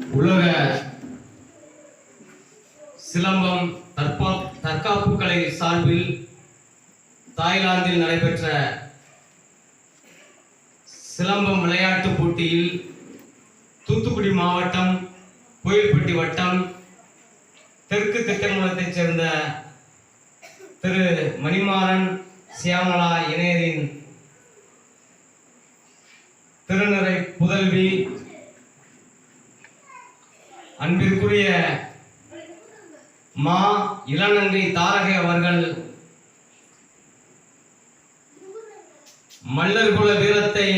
உலக சிலம்பம் தற்பா தற்காப்பு கலை சார்பில் தாய்லாந்தில் நடைபெற்ற சிலம்பம் விளையாட்டுப் போட்டியில் தூத்துக்குடி மாவட்டம் கோயில்பட்டி வட்டம் தெற்கு திட்டங்குளத்தைச் சேர்ந்த திரு மணிமாறன் சியாமலா இணையரின் அன்பிற்குரிய மா இளநன்றி தாரகை அவர்கள் மல்லர் குல வீரத்தை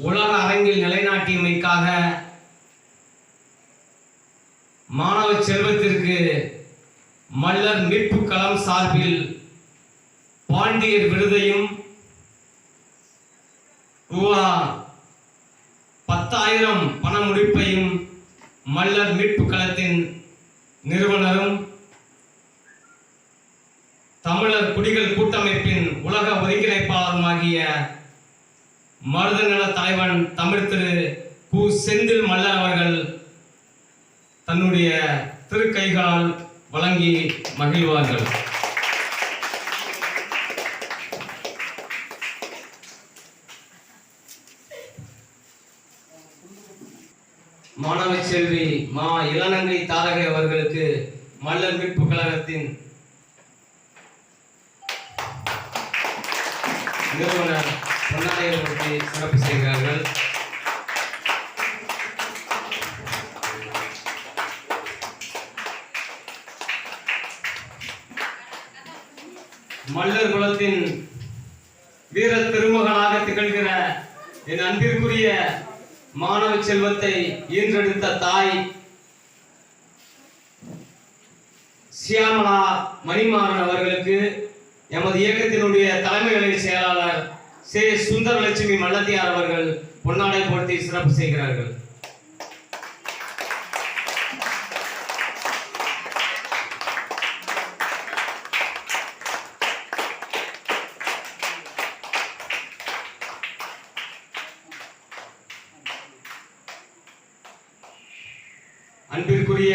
உலக அரங்கில் நிலைநாட்டியமைக்காக மாணவ செல்வத்திற்கு மல்லர் மீட்பு களம் சார்பில் பாண்டியர் விருதையும் ரூபா பத்தாயிரம் பண முடிப்பையும் மல்லர் மீட்பு நிறுவனரும் தமிழர் குடிகள் கூட்டமைப்பின் உலக ஒருங்கிணைப்பாளருமாகிய மருதநல தலைவன் தமிழ் திரு கு. செந்தில் மல்லர் அவர்கள் தன்னுடைய திருக்கைகளால் வழங்கி மகிழ்வார்கள். மாணவ செல்வி மா இளநங்கை தாரகை அவர்களுக்கு மல்லர் மீட்பு கழகத்தின் நிறுவனர் பொன்னாடையை சிறப்பு செய்கிறார்கள். மல்லர் குலத்தின் வீர திருமகனாக திகழ்கிற என் அன்பிற்குரிய மாணவ செல்வத்தை ஈன்றெடுத்த தாய் சியாமலா மணிமாறன் அவர்களுக்கு எமது இயக்கத்தினுடைய தலைமை செயலாளர் சே சுந்தரலட்சுமி மல்லத்தியார் அவர்கள் பொன்னாடை போர்த்தி சிறப்பு செய்கிறார்கள். அன்பிற்குரிய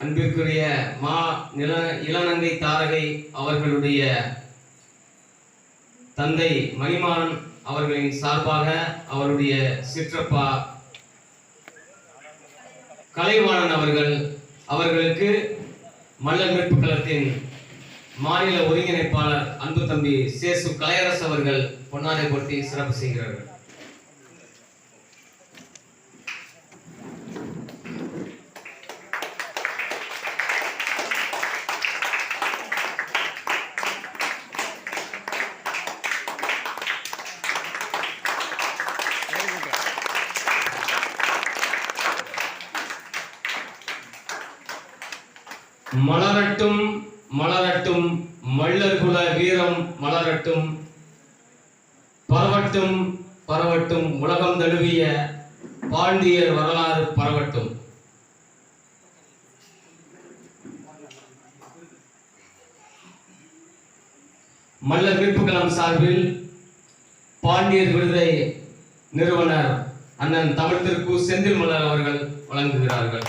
அன்பிற்குரிய மா நில இளநங்கை தாரகை அவர்களுடைய தந்தை மணிமான் அவர்களின் சார்பாக அவருடைய சிற்றப்பா கலைவாணன் அவர்கள் அவர்களுக்கு மல்லர் மீட்பு களத்தின் மாநில ஒருங்கிணைப்பாளர் அன்பு தம்பி சேசு கலையரசு அவர்கள் பொன்னாடை போர்த்தி சிறப்பு செய்கிறார்கள். மலரட்டும் மலரட்டும் மல்லர்குல வீரம் மலரட்டும். பரவட்டும் பரவட்டும் உலகம் தழுவிய பாண்டியர் வரலாறு பரவட்டும். மல்லர் மீட்புக்களம் சார்பில் பாண்டியர் விருதை நிறுவனர் அண்ணன் தமிழ் திருக்கு செந்தில் மலர் அவர்கள் வழங்குகிறார்கள்.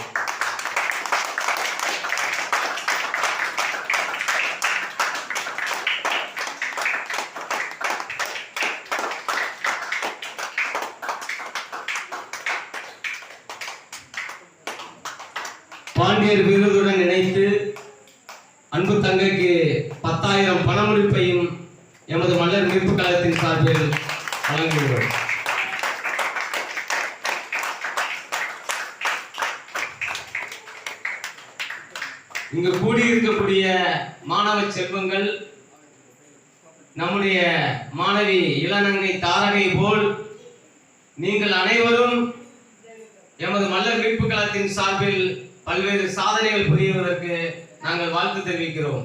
பாண்டியர் விருதுடன் இணைத்து அன்பு தங்கைக்கு பத்தாயிரம் பணமுடிப்பையும் எமது மல்லர் மீட்பு கழகத்தின் சார்பில் வழங்குகிறோம். இங்கு கூடியிருக்கக்கூடிய மாணவ செல்வங்கள் நம்முடைய மாணவி இளநங்கை தாரகை போல் நீங்கள் அனைவரும் எமது மல்லர் மீட்பு கழகத்தின் சார்பில் பல்வேறு சாதனைகள் புரிவதற்கு நாங்கள் வாழ்த்து தெரிவிக்கிறோம்.